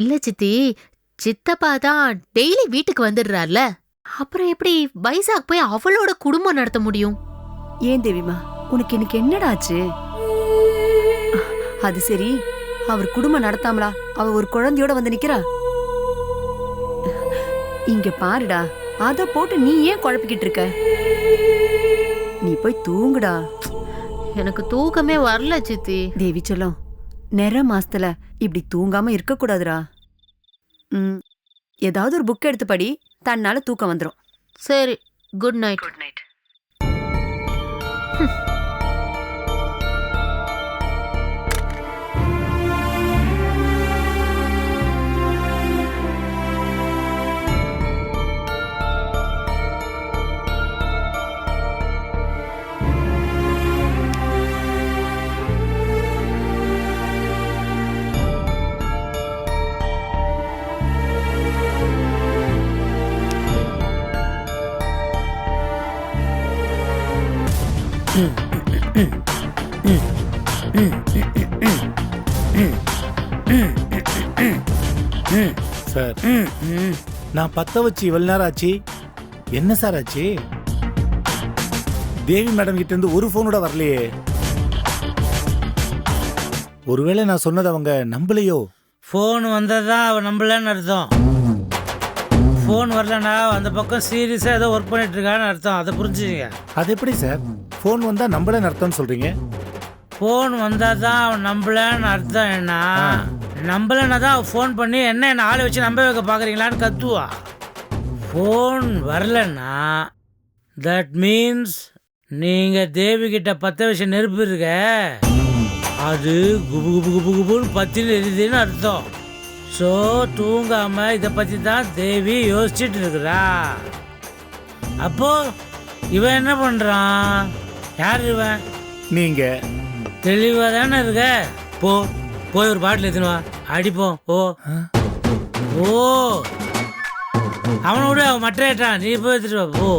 இல்ல சித்தி சித்தப்பா தான் டெய்லி வீட்டுக்கு வந்துடுறார்ல. அப்புறம் எப்படி வைசாக் போய் அவளோட குடும்பம் நடத்த முடியும்? ஏன் தேவிமா உனக்கு இன்னைக்கு என்னடா ஆச்சு? அது சரி அவர் குடும்பம் நடத்தாமலா அவ ஒரு குழந்தையோட வந்து நிக்கிறா? இங்க பாருடா அத போட்டு நீ ஏன் குழப்பிக்கிட்டு இருக்க? நீ போய் தூங்குடா. எனக்கு தூக்கமே வரல சித்தி. தேவி செல்லம். நிற மாசத்துல இப்படி தூங்காம இருக்க கூடாதுடா ம் ஏதாவது ஒரு புக் எடுத்து படி தன்னால தூக்கம் வந்துரும். சரி good night good night sir நான் பத்த வச்சு இவ்வளவு நேரம் ஆச்சு. என்ன சார் ஆச்சு? தேவி மேடம் கிட்ட இருந்து ஒரு போனோட வரலையே. ஒருவேளை நான் சொன்னது அவங்க நம்பலையோ? ஃபோன் வந்தால் தான் அவன் நம்பலன்னு அர்த்தம். ஃபோன் வரலனா அந்த பக்கம் சீரியஸாக ஏதோ ஒர்க் பண்ணிட்டு இருக்கான்னு அர்த்தம். அதை புரிஞ்சுங்க அது எப்படி சார்? ஃபோன் வந்தா நம்பலன்னு அர்த்தம்னு சொல்றீங்க. ஃபோன் வந்தால் தான் அவன் நம்பலன்னு அர்த்தம் என்ன? நம்பலைன்னா தான் அவன் ஃபோன் பண்ணி என்ன என்ன ஆளை வச்சு நம்ப வைக்க பார்க்குறீங்களான்னு கத்துவா. ஃபோன் வரலன்னா தட் மீன்ஸ் நீங்கள் தேவி கிட்ட பத்த விஷயம் நெருப்பு இருக்க அது குபு குபு குபு குபுன்னு பத்தின்னு எரியுதுன்னு அர்த்தம். ஸோ தூங்காம இதை பற்றி தான் தேவி யோசிச்சுட்டு இருக்கிறா. அப்போ இவன் என்ன பண்ணுறான் யார் இவன் நீங்க. தெளிவாக தானே இருக்க? போ போய் ஒரு பாட்டில் எடுத்துன்னு வா. அடிப்போம் ஓ. ஓ. அவனை விட அவன் மட்டையிட்டான் நீ போய் எடுத்துட்டு வா போ.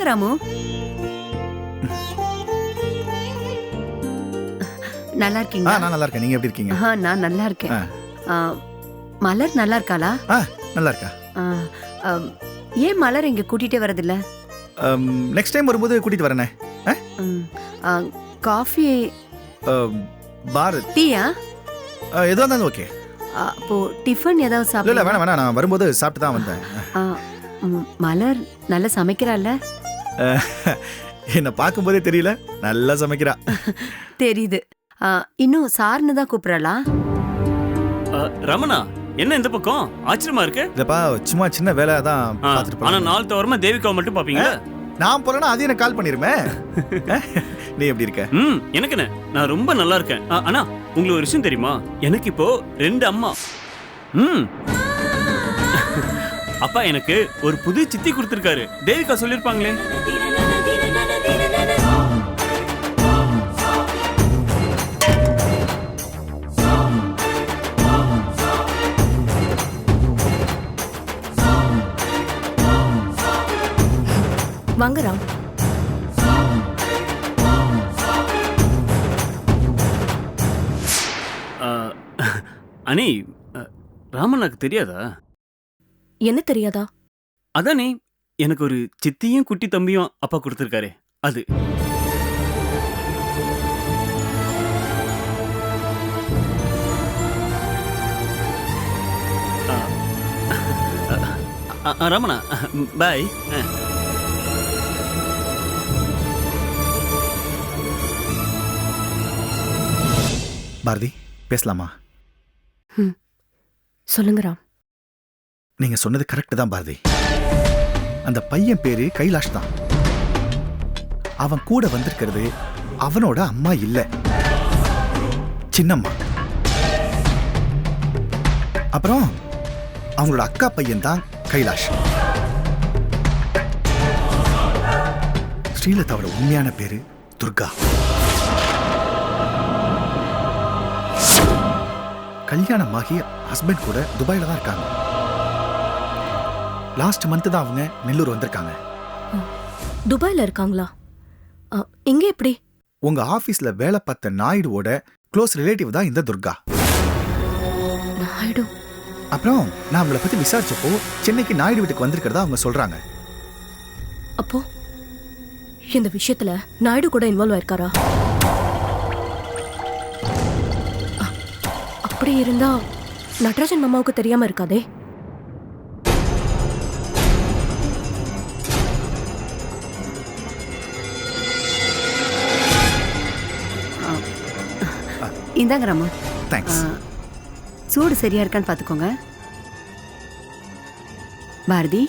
வாங்க ராமு நல்லா ஆ இருக்கீங்களா நான் நல்லா இருக்கேன். நீங்க எப்படி இருக்கீங்க? ஆ, நான் நல்லா இருக்கேன். மலர் நல்லா இருக்காளா? ஆ நல்லா இருக்கா. ஏன் மலர் இங்க கூட்டிட்டே வரதில்ல? நெக்ஸ்ட் டைம் வரும்போது கூட்டிட்டு வரேனே. Coffee bar. டீயா? எதுவாக இருந்தாலும் ஓகே. அப்போ டிஃபன் ஏதாவது இல்லை இல்லை சாப்பிட வேணாம் வேணாம். நான் வரும்போது சாப்பிட்டு தான் வந்தேன் மலர் நல்லா சமைக்கிறாள்ல? என்னை பார்க்கும்போதே தெரியல. நல்லா சமைக்கிறா. தெரியுது. இன்னும் சார்னு தான் கூப்பிடறா அ, ரமணா என்ன இந்த பக்கம்? ஆச்சரியமா இருக்கு. இல்லப்பா சும்மா சின்ன வேலை தான் பார்த்துட்டு ஆனா நாள் தவறமா தேவிகாவை மட்டும் பாப்பீங்களா நான் போறேன்னா அது எனக்கு கால் பண்ணிருமே. நீ எப்படி இருக்க? ம் எனக்கு என்ன? நான் ரொம்ப நல்லா இருக்கேன். ஆ, அண்ணா உங்களுக்கு ஒரு விஷயம் தெரியுமா? எனக்கு இப்போ ரெண்டு அம்மா. ம். அப்பா எனக்கு ஒரு புது சித்தி கொடுத்துருக்காரு. தேவிகா சொல்லியிருப்பாங்களே வாங்க ராம். அனி அ, ராமண்ணாக்கு தெரியாதா? என்ன தெரியாதா? அதானே எனக்கு ஒரு சித்தியும் குட்டி தம்பியும் அப்பா கொடுத்துருக்காரு அது. ரமணா பாய். பாரதி பேசலாமா? சொல்லுங்க ராம். நீங்க சொன்னது கரெக்ட் தான் பாரதி. அந்த பையன் பேரு கைலாஷ் தான். அவன் கூட வந்திருக்கிறது அவனோட அம்மா இல்ல. சின்னம்மா. அப்புறம் அவங்களோட அக்கா பையன் தான் கைலாஷ். ஸ்ரீலதாவோட உண்மையான பேரு துர்கா. கல்யாணமாகி ஹஸ்பண்ட் கூட துபாயில தான் இருக்காங்க. லாஸ்ட் மந்த் தான் அவங்க நெல்லூர் வந்திருக்காங்க. துபாயில இருக்காங்களா? இங்க எப்படி? உங்க ஆபீஸ்ல வேலை பார்த்த நாயுடுவோட க்ளோஸ் ரிலேட்டிவ் தான் இந்த துர்கா. நாயுடு. அப்புறம் நான் அவங்கள பத்தி விசாரிச்சப்போ சென்னைக்கு நாயுடு வீட்டுக்கு வந்திருக்கிறதா அவங்க சொல்றாங்க. அப்போ இந்த விஷயத்துல நாயுடு கூட இன்வால்வ் ஆயிருக்காரா? அப்படி இருந்தா நடராஜன் மாமாவுக்கு தெரியாம இருக்காதே? இந்தாங்க ராமா தேங்க்ஸ் ஆ, சூடு சரியா இருக்கான்னு பாத்துக்கோங்க. பாரதி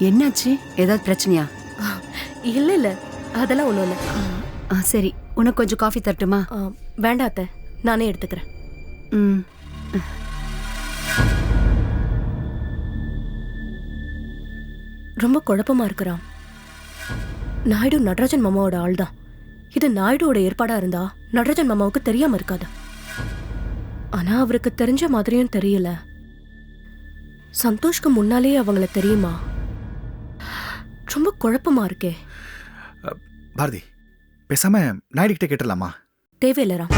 என்னாச்சு? ஏதாவது பிரச்சனையா? இல்ல இல்ல. அதெல்லாம் ஒண்ணும் இல்ல. ஆ, சரி. உனக்கு கொஞ்சம் காஃபி தரட்டுமா? ஆ, வேண்டாம் அத்தை. நானே எடுத்துக்கிறேன். ம் ரொம்ப குழப்பமா இருக்கிறான் நாயுடு நடராஜன் மாமாவோட ஆள் தான் இது நாயுடுவோட ஏற்பாடா இருந்தா? நடராஜன் மாமாவுக்கு தெரியாம இருக்காது. ஆனா அவருக்கு தெரிஞ்ச மாதிரியும் தெரியல. சந்தோஷ்க்கு முன்னாலேயே அவங்கள தெரியுமா? ரொம்ப குழப்பமா இருக்கே. பாரதி பேசாம நாயுடு கிட்ட கேட்டுடலாமா? தேவையில்ல ராம்.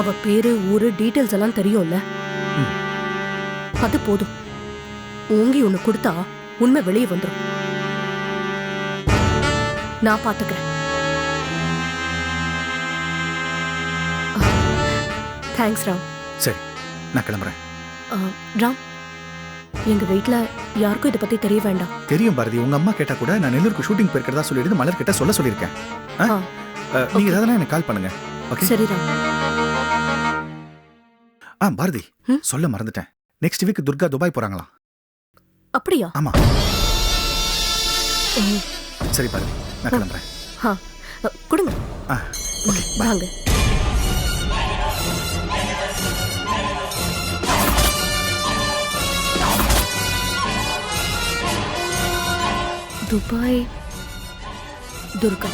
அவ பேரு ஊரு டீடைல்ஸ் எல்லாம் தெரியும்ல. அது போதும். ஓங்கி ஒண்ணு கொடுத்தா உண்மை வெளியே வந்துரும். நான் பாத்துக்கிறேன். தேங்க்ஸ் ராம் சரி நான் கிளம்புறேன். ஆ, ராம் எங்க வீட்ல யாருக்கும் இதை பத்தி தெரிய வேண்டாம். தெரியும் பாரதி உங்க அம்மா கேட்டா கூட நான் நெல்லூருக்கு ஷூட்டிங் போயிருக்கிறதா சொல்லிட்டு மலர் கிட்ட சொல்ல சொல்லியிருக்கேன். ஆ? ஆ. அ, நீங்க ஏதாவது எனக்கு கால் பண்ணுங்க. ஓகே சரி ராம். ஆ பாரதி ம்? சொல்ல மறந்துட்டேன். நெக்ஸ்ட் வீக் துர்கா துபாய் போறாங்களாம் அப்படியா? ஆமா. சரி பாரதி நான் கிளம்புறேன். ஆ, கொடுங்க. ஆ ஓகே பாய் வாங்க. துபாய் துர்கா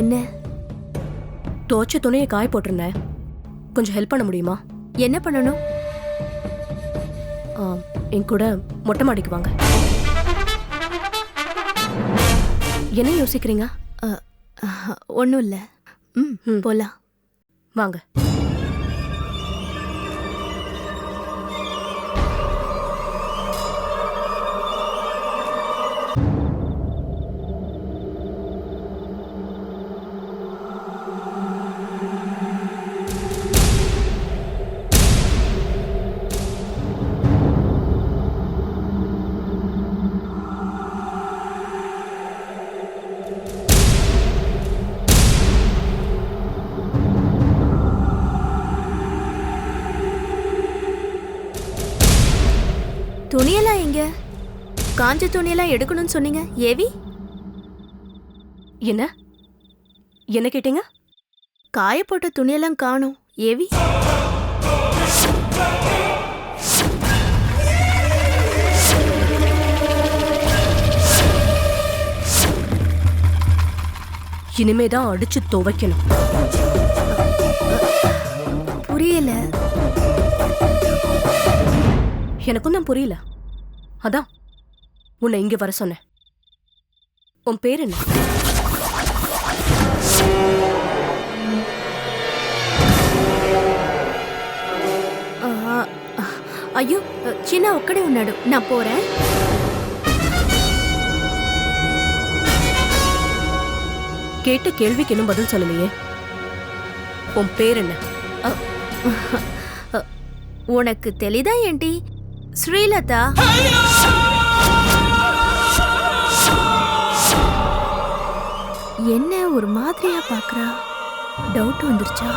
என்ன? துவைச்ச துணியை காய போட்டிருந்தேன். கொஞ்சம் ஹெல்ப் பண்ண முடியுமா? என்ன பண்ணணும்? என் கூட மொட்டை மாடிக்கு வாங்க. என்ன யோசிக்கிறீங்க? ஒன்றும் இல்லை. ம் ம். போலாம். வாங்க. காஞ்ச துணியெல்லாம் எடுக்கணும்னு சொன்னீங்க ஏவி? என்ன? என்ன கேட்டீங்க? காய போட்ட துணியெல்லாம் காணும் ஏவி? இனிமே தான் அடிச்சு துவைக்கணும். புரியல. எனக்கும் தான் புரியல. அதான் உன்னை இங்க வர சொன்னேன் உன் பேர் என்ன ఆ, అయ్యో చిన్న ఒక్కడే ఉన్నాడు నా పోరా கேட்ட கேள்விக்கு இன்னும் பதில் சொல்லலையே உன் பேர் என்ன உனக்கு தெளிதா ఏంటి శ్రీలత என்ன ஒரு மாதிரியா பாக்குறா டவுட் வந்துருச்சா?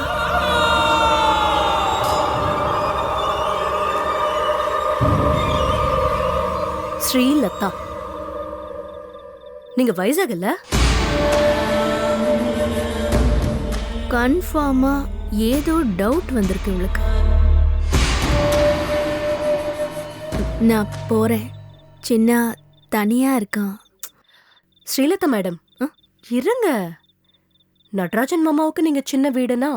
ஸ்ரீலதா. நீங்க வைசாக் இல்ல? கன்ஃபார்மா ஏதோ டவுட் வந்திருக்கு உங்களுக்கு. நான் போறேன். சின்ன தனியா இருக்கான். ஸ்ரீலதா மேடம் இருங்க. நடராஜன் மாமாவுக்கு நீங்க சின்ன வீடுனா?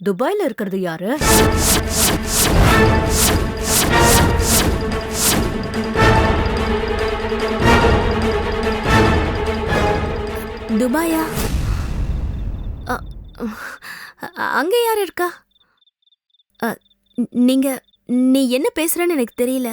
துபாயில இருக்கிறது யாரு? துபாயா? அங்க யார் இருக்கா? நீங்க நீ என்ன பேசுறன்னு எனக்கு தெரியல.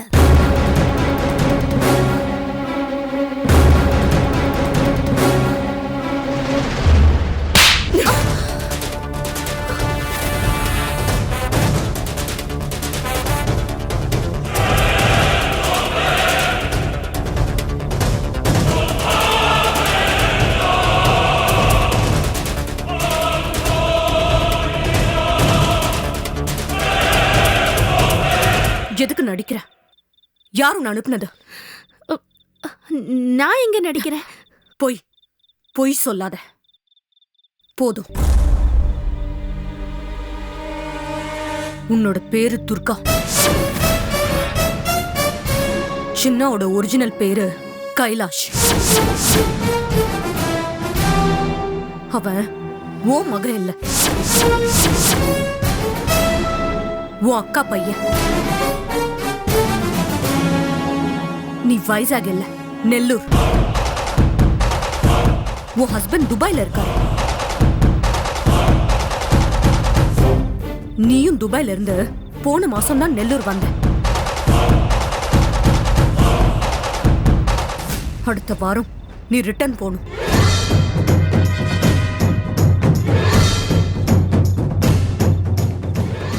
எதுக்கு நடிக்கிற? யார் உன்னை அனுப்புனது? நான் எங்க நடிக்கிறேன்? பொய் பொய் சொல்லாத. போதும். உன்னோட பேரு துர்கா. சின்னாவோட ஒரிஜினல் பேரு கைலாஷ். அவன் ஓ மகன் இல்ல. உன் அக்கா பையன். நீ வைசாக் இல்ல. நெல்லூர். உன் ஹஸ்பண்ட் துபாயில இருக்காரு. நீயும் துபாயில இருந்து போன மாசம் தான் நெல்லூர் வந்த. அடுத்த வாரம் நீ ரிட்டர்ன் போகணும்.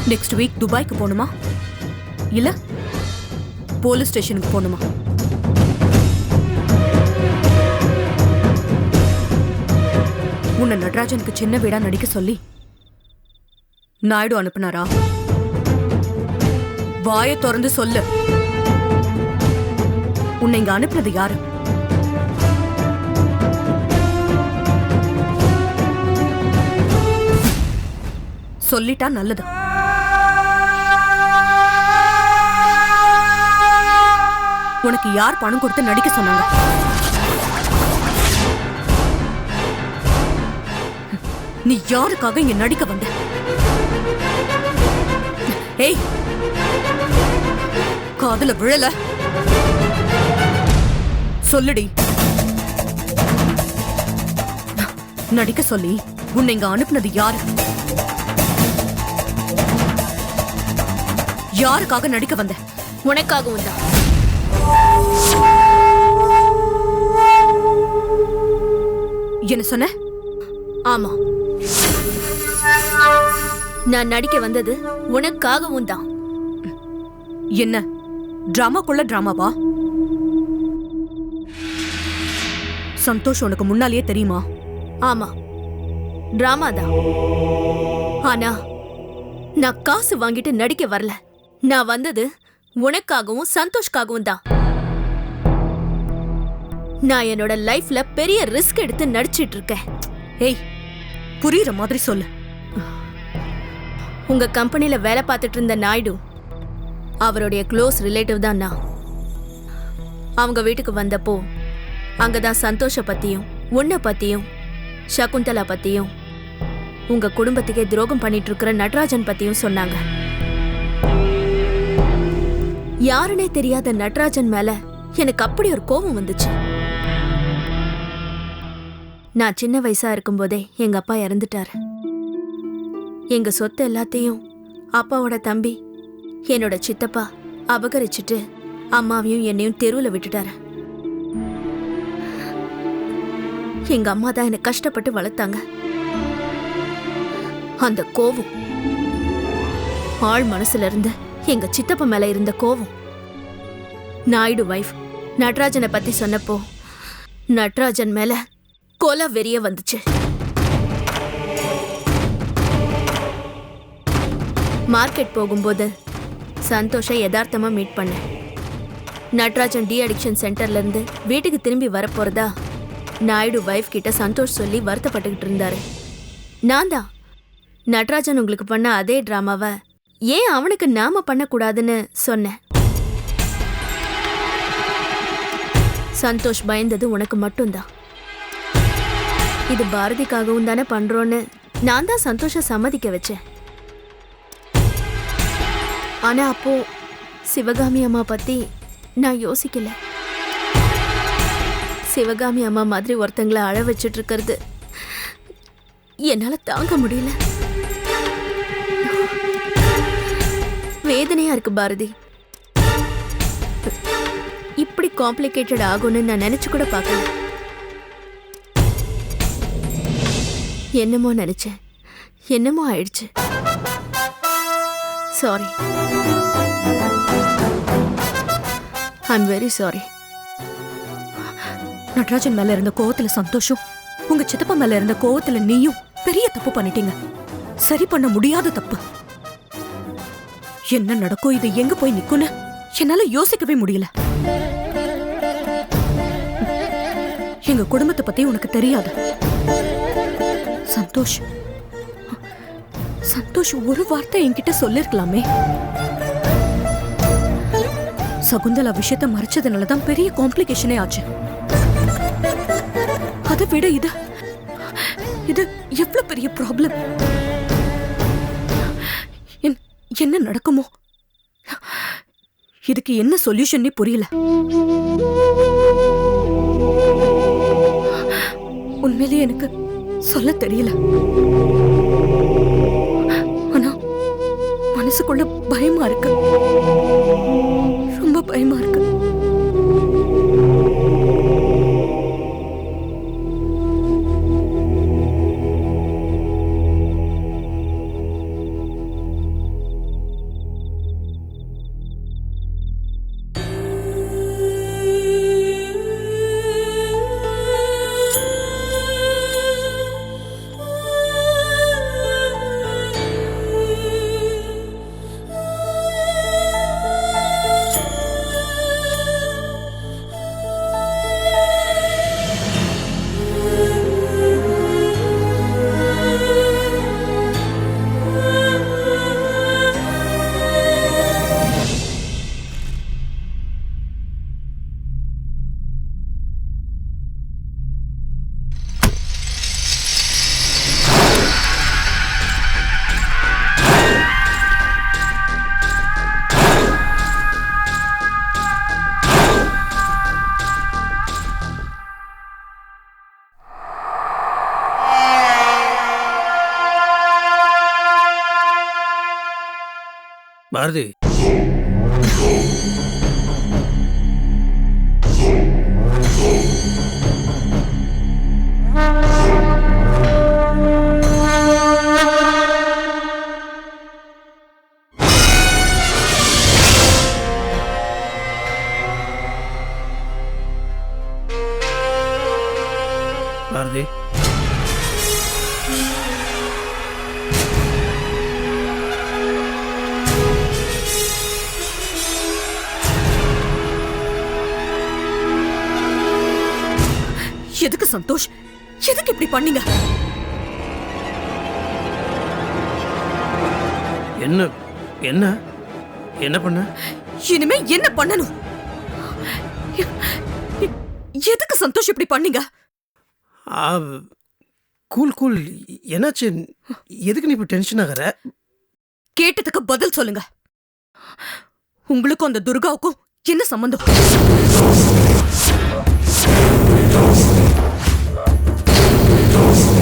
நெக்ஸ்ட் வீக் துபாய்க்கு போகணுமா? இல்ல? போலீஸ் ஸ்டேஷனுக்கு போகணுமா? உன்னை நடராஜனுக்கு சின்ன வீடா நடிக்க சொல்லி நாயுடு அனுப்புனாரா? வாயை திறந்து சொல்லு. உன்னை இங்க அனுப்புனது யாரு? சொல்லிட்டா நல்லது. உனக்கு யார் பணம் கொடுத்து நடிக்க சொன்னாங்க? நீ யாருக்காக இங்க நடிக்க வந்த? ஏய் காதுல விழல. சொல்லுடி. நடிக்க சொல்லி உன்னை இங்க அனுப்புனது யாரு? யாருக்காக நடிக்க வந்த? உனக்காகவும் தான். என்ன சொன்ன? ஆமா. நான் நடிக்க வந்தது உனக்காகவும் தான் என்ன? டிராமாக்குள்ள டிராமாவா? சந்தோஷ் உனக்கு முன்னாலேயே தெரியுமா? ஆமா. டிராமா தான் ஆனா நான் காசு வாங்கிட்டு நடிக்க வரல. நான் வந்தது உனக்காகவும் சந்தோஷ்காகவும் தான். நான் என்னோட லைஃப்ல பெரிய ரிஸ்க் எடுத்து நடிச்சிட்டு இருக்கேன். ஏய் புரியுற மாதிரி சொல்லு. உங்க கம்பெனியில வேலை பார்த்துட்டு இருந்த நாயுடு அவருடைய க்ளோஸ் ரிலேட்டிவ் தான் நான். அவங்க வீட்டுக்கு வந்தப்போ அங்கதான் சந்தோஷ பத்தியும் உன்னை பத்தியும் சகுந்தலா பத்தியும் உங்க குடும்பத்துக்கே துரோகம் பண்ணிட்டு இருக்கிற நடராஜன் பத்தியும் சொன்னாங்க. யாருனே தெரியாத நடராஜன் மேல எனக்கு அப்படி ஒரு கோபம் வந்துச்சு. நான் சின்ன வயசா இருக்கும்போதே எங்க அப்பா இறந்துட்டாரு. எங்க சொத்து எல்லாத்தையும் அப்பாவோட தம்பி என்னோட சித்தப்பா அபகரிச்சிட்டு அம்மாவையும் என்னையும் தெருவில் விட்டுட்டாரு. எங்க அம்மா தான் என்னை கஷ்டப்பட்டு வளர்த்தாங்க. அந்த கோவம் ஆள் மனசுல இருந்து எங்க சித்தப்பா மேல இருந்த கோவம். நாயுடு வைஃப் நட்ராஜனை பத்தி சொன்னப்போ நட்ராஜன் மேல கொலை வெறிய வந்துச்சு. மார்க்கெட் போகும்போது சந்தோஷை யதார்த்தமாக மீட் பண்ணேன் நட்ராஜன் டி அடிக்ஷன் சென்டர்லேருந்து வீட்டுக்கு திரும்பி வரப்போகிறதா நாயுடு வைஃப் கிட்ட சந்தோஷ் சொல்லி வருத்தப்பட்டுக்கிட்டு இருந்தாரு. நான் தான். நட்ராஜன் உங்களுக்கு பண்ண அதே ட்ராமாவை ஏன் அவனுக்கு நாம பண்ணக்கூடாதுன்னு சொன்னேன். சந்தோஷ் பயந்தது உனக்கு மட்டும்தான் இது பாரதிக்காகவும் தானே பண்ணுறோன்னு நான் தான் சந்தோஷம் சம்மதிக்க வச்சேன். ஆனா அப்போ சிவகாமி அம்மா பத்தி நான் யோசிக்கல. சிவகாமி அம்மா மாதிரி ஒருத்தங்களை அழ வச்சுட்டு இருக்கிறது என்னால தாங்க முடியல. வேதனையா இருக்கு பாரதி. இப்படி காம்ப்ளிகேட்டட் ஆகும்னு நான் நினைச்சு கூட பார்க்கல. என்னமோ நினைச்சேன். என்னமோ ஆயிடுச்சு. Sorry I'm very sorry Natarajan மேல இருந்த கோவத்துல சந்தோஷம் உங்க சித்தப்பா மேல இருந்த கோவத்துல நீயும் பெரிய தப்பு பண்ணிட்டீங்க. சரி பண்ண முடியாத தப்பு. என்ன நடக்கும் இது எங்க போய் நிக்கும்னு என்னால யோசிக்கவே முடியல. எங்க குடும்பத்தை பத்தி உனக்கு தெரியாது. சந்தோஷ் சந்தோஷ் ஒரு வார்த்தை என்கிட்ட சொல்லிருக்கலாமே. சகுந்தலா விஷயத்த மறைச்சதுனால தான் பெரிய காம்ப்ளிகேஷனே ஆச்சு. அதை விட இது இது எவ்வளவு பெரிய ப்ராப்ளம் என்ன நடக்குமோ? இதுக்கு என்ன சொல்யூஷன்னே புரியல. உண்மையிலேயே எனக்கு சொல்ல தெரியல. மனசுக்குள்ள பயமா இருக்கு. ரொம்ப பயமா இருக்கு. பாரதி. எதுக்கு சந்தோஷ்? எதுக்கு இப்படி பண்ணீங்க? என்ன? என்ன? என்ன பண்ண? இனிமே என்ன பண்ணணும்? எதுக்கு சந்தோஷ் இப்படி பண்ணீங்க? ஆ, கூல் கூல். என்னாச்சு? எதுக்கு நீ இப்போ டென்ஷன் ஆகுற? கேட்டதுக்கு பதில் சொல்லுங்க. உங்களுக்கும் அந்த துர்காவுக்கும் என்ன சம்பந்தம்? Those